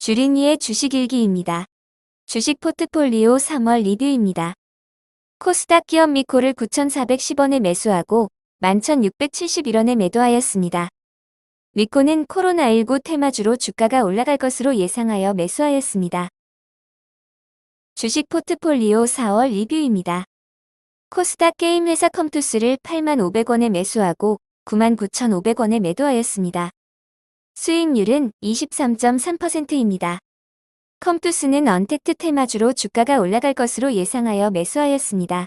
주린이의 주식일기입니다. 주식 포트폴리오 3월 리뷰입니다. 코스닥 기업 미코를 9,410원에 매수하고 11,671원에 매도하였습니다. 미코는 코로나19 테마주로 주가가 올라갈 것으로 예상하여 매수하였습니다. 주식 포트폴리오 4월 리뷰입니다. 코스닥 게임 회사 컴투스를 85,500원에 매수하고 99,500원에 매도하였습니다. 수익률은 23.3%입니다. 컴투스는 언택트 테마주로 주가가 올라갈 것으로 예상하여 매수하였습니다.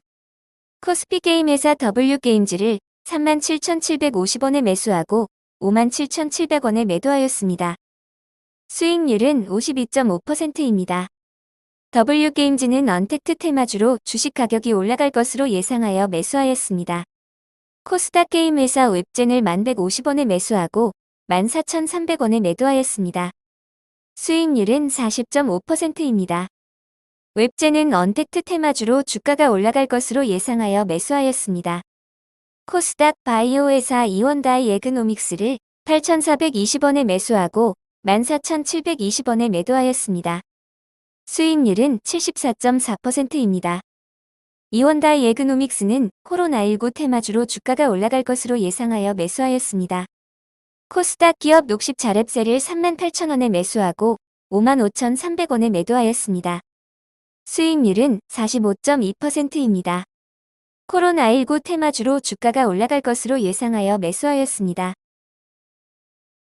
코스피 게임 회사 W게임즈를 37,750원에 매수하고 57,700원에 매도하였습니다. 수익률은 52.5%입니다. W게임즈는 언택트 테마주로 주식 가격이 올라갈 것으로 예상하여 매수하였습니다. 코스닥 게임 회사 웹젠을 1150원에 매수하고 14,300원에 매도하였습니다. 수익률은 40.5%입니다. 웹젠은 언택트 테마주로 주가가 올라갈 것으로 예상하여 매수하였습니다. 코스닥 바이오 회사 이원다이 에그노믹스를 8,420원에 매수하고 14,720원에 매도하였습니다. 수익률은 74.4%입니다. 이원다이 에그노믹스는 코로나19 테마주로 주가가 올라갈 것으로 예상하여 매수하였습니다. 코스닥 기업 녹십 자랩셀을 38,000원에 매수하고 55,300원에 매도하였습니다. 수익률은 45.2%입니다. 코로나19 테마주로 주가가 올라갈 것으로 예상하여 매수하였습니다.